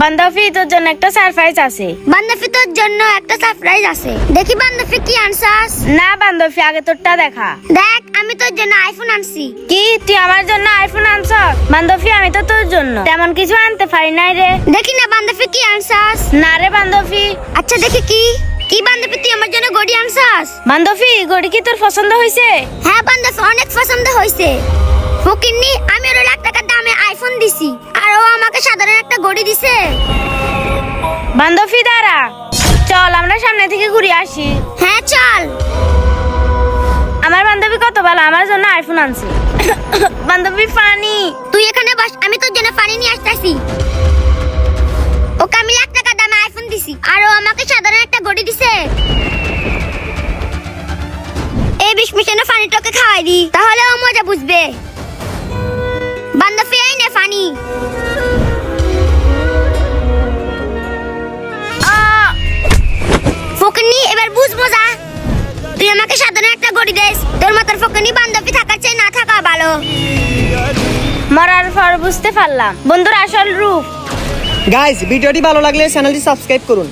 বান্ধবী তোর জন্য একটা সারপ্রাইজ আছে। বান্ধবী তোর জন্য একটা সারপ্রাইজ আছে। দেখি বান্ধবী কি আনসাস না বান্ধবী আগে তোরটা দেখা। দেখ আমি তোর জন্য আইফোন আনছি। কি? তুই আমার জন্য আইফোন আনছ? বান্ধবী আমি তো তোর জন্য। তেমন কিছু আনতে পারি নাই রে। দেখি না বান্ধবী কি আনসাস না রে বান্ধবী। আচ্ছা দেখি কি। কি বান্ধবী তুই আমার জন্য গড়ি আনসাস বান্ধবী গড়ি কি তোর পছন্দ হয়েছে হ্যাঁ বান্ধবী অনেক পছন্দ হয়েছে ফকিন্নি আমি ওর লাখ টাকার দামে আইফোন দিছি। সাধারণ একটা গড়ি দিছে। বান্ধবী দাঁড়া। চল আমরা সামনে থেকে ঘুরে আসি। হ্যাঁ চল। আমার বান্ধবী কত ভালো আমার জন্য আইফোন আনছে। বান্ধবী ফানি। তুই এখানে বস আমি তোর জন্য পানি নিয়ে আসতেছি। ওকে আমি লাখ টাকার দামে আইফোন দিছি আর ও আমাকে সাধারণ একটা গড়ি দিছে। এই বিষ মিশানো ফানিটাকে খাওয়াই দি। মজা। তুই আমাকে সাধারণ একটা গড়ি দেস তোর মাথার ফকনি বান্ধবী থাকার চেয়ে না থাকা ভালো। মরার পর বুঝতে পারলাম। বন্ধুর আসল রূপ। গাইস ভিডিওটি ভালো লাগলে চ্যানেলটি সাবস্ক্রাইব করুন।